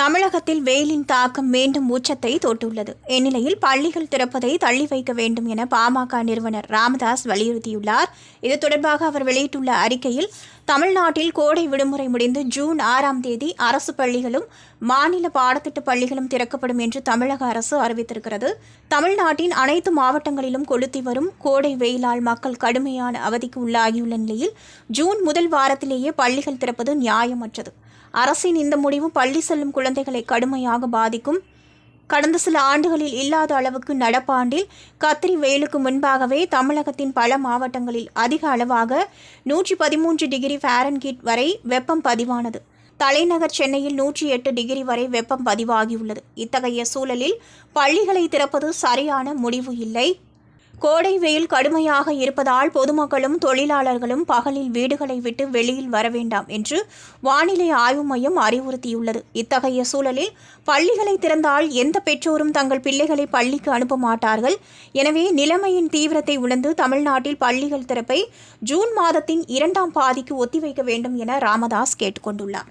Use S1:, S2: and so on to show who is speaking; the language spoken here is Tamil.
S1: தமிழகத்தில் வெயிலின் தாக்கம் மீண்டும் உச்சத்தை தொட்டுள்ளது. இந்நிலையில் பள்ளிகள் திறப்பதை தள்ளி வைக்க வேண்டும் என பாமக நிறுவனர் ராமதாஸ் வலியுறுத்தியுள்ளார். இது தொடர்பாக அவர் வெளியிட்டுள்ள அறிக்கையில் தமிழ்நாட்டில் கோடை விடுமுறை முடிந்து ஜூன் ஆறாம் தேதி அரசு பள்ளிகளும் மாநில பாடத்திட்ட பள்ளிகளும் திறக்கப்படும் என்று தமிழக அரசு அறிவித்திருக்கிறது. தமிழ்நாட்டின் அனைத்து மாவட்டங்களிலும் கொளுத்தி வரும் கோடை வெயிலால் மக்கள் கடுமையான அவதிக்கு உள்ளாகியுள்ள நிலையில் ஜூன் முதல் வாரத்திலேயே பள்ளிகள் திறப்பது நியாயமற்றது. அரசின் இந்த முடிவு பள்ளி செல்லும் குழந்தைகளை கடுமையாக பாதிக்கும். கடந்த சில ஆண்டுகளில் இல்லாத அளவுக்கு நடப்பாண்டில் கத்திரி வெயிலுக்கு முன்பாகவே தமிழகத்தின் பல மாவட்டங்களில் அதிக அளவாக நூற்றி பதிமூன்று டிகிரி ஃபாரன்கீட் வரை வெப்பம் பதிவானது. தலைநகர் சென்னையில் நூற்றி எட்டு டிகிரி வரை வெப்பம் பதிவாகியுள்ளது. இத்தகைய சூழலில் பள்ளிகளை திறப்பது சரியான முடிவு இல்லை. கோடை வெயில் கடுமையாக இருப்பதால் பொதுமக்களும் தொழிலாளர்களும் பகலில் வீடுகளை விட்டு வெளியில் வர வேண்டாம் என்று வானிலை ஆய்வு மையம் அறிவுறுத்தியுள்ளது. இத்தகைய சூழலில் பள்ளிகளை திறந்தால் எந்த பெற்றோரும் தங்கள் பிள்ளைகளை பள்ளிக்கு அனுப்ப மாட்டார்கள். எனவே நிலைமையின் தீவிரத்தை உணர்ந்து தமிழ்நாட்டில் பள்ளிகள் திறப்பை ஜூன் மாதத்தின் இரண்டாம் பாதிக்கு ஒத்திவைக்க வேண்டும் என ராமதாஸ் கேட்டுக்கொண்டுள்ளார்.